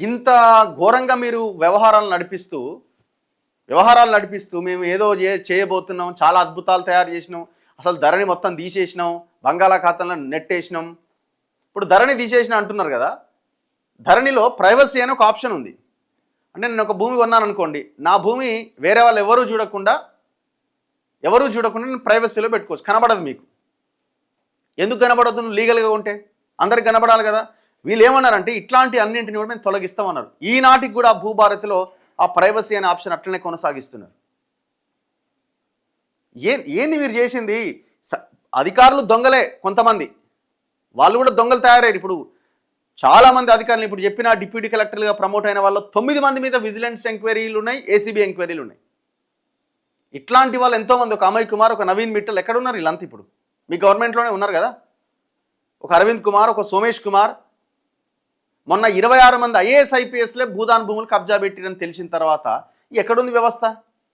ఇంత ఘోరంగా మీరు వ్యవహారాలు నడిపిస్తూ వ్యవహారాలు నడిపిస్తూ మేము ఏదో చే- చేయబోతున్నాం చాలా అద్భుతాలు తయారు చేసినాం అసలు ధరని మొత్తం తీసేసినాం బంగాళాఖాతంలో నెట్టేసినాం. ఇప్పుడు ధరని తీసేసిన అంటున్నారు కదా ధరణిలో ప్రైవసీ అనే ఒక ఆప్షన్ ఉంది. అంటే నేను ఒక భూమి కొన్నాను అనుకోండి నా భూమి వేరే వాళ్ళు ఎవరూ చూడకుండా ఎవరూ చూడకుండా నేను ప్రైవసీలో పెట్టుకోవచ్చు. కనబడదు మీకు. ఎందుకు కనబడదు నువ్వు లీగల్గా ఉంటే అందరికి కనబడాలి కదా. వీళ్ళు ఏమన్నారంటే ఇట్లాంటి అన్నింటిని కూడా మేము తొలగిస్తామన్నారు. ఈనాటికి కూడా భూభారతిలో ఆ ప్రైవసీ అనే ఆప్షన్ అట్లనే కొనసాగిస్తున్నారు. ఏ ఏంది మీరు చేసింది? స- అధికారులు దొంగలే కొంతమంది. వాళ్ళు కూడా దొంగలు తయారయ్యారు. ఇప్పుడు చాలామంది అధికారులు ఇప్పుడు చెప్పిన డిప్యూటీ కలెక్టర్లుగా ప్రమోట్ అయిన వాళ్ళు తొమ్మిది మంది మీద విజిలెన్స్ ఎంక్వైరీలు ఉన్నాయి ఏసీబీ ఎంక్వైరీలు ఉన్నాయి. ఇట్లాంటి వాళ్ళు ఎంతోమంది ఒక అమయ్ కుమార్ ఒక నవీన్ మిట్టల్ ఎక్కడున్నారు వీళ్ళంతా ఇప్పుడు? మీ గవర్నమెంట్లోనే ఉన్నారు కదా? ఒక అరవింద్ కుమార్ ఒక సోమేష్ కుమార్ మొన్న ఇరవై ఆరు మంది ఐఏఎస్ ఐపీఎస్లే భూదాన్ భూములు కబ్జా పెట్టిరని తెలిసిన తర్వాత ఎక్కడుంది వ్యవస్థ?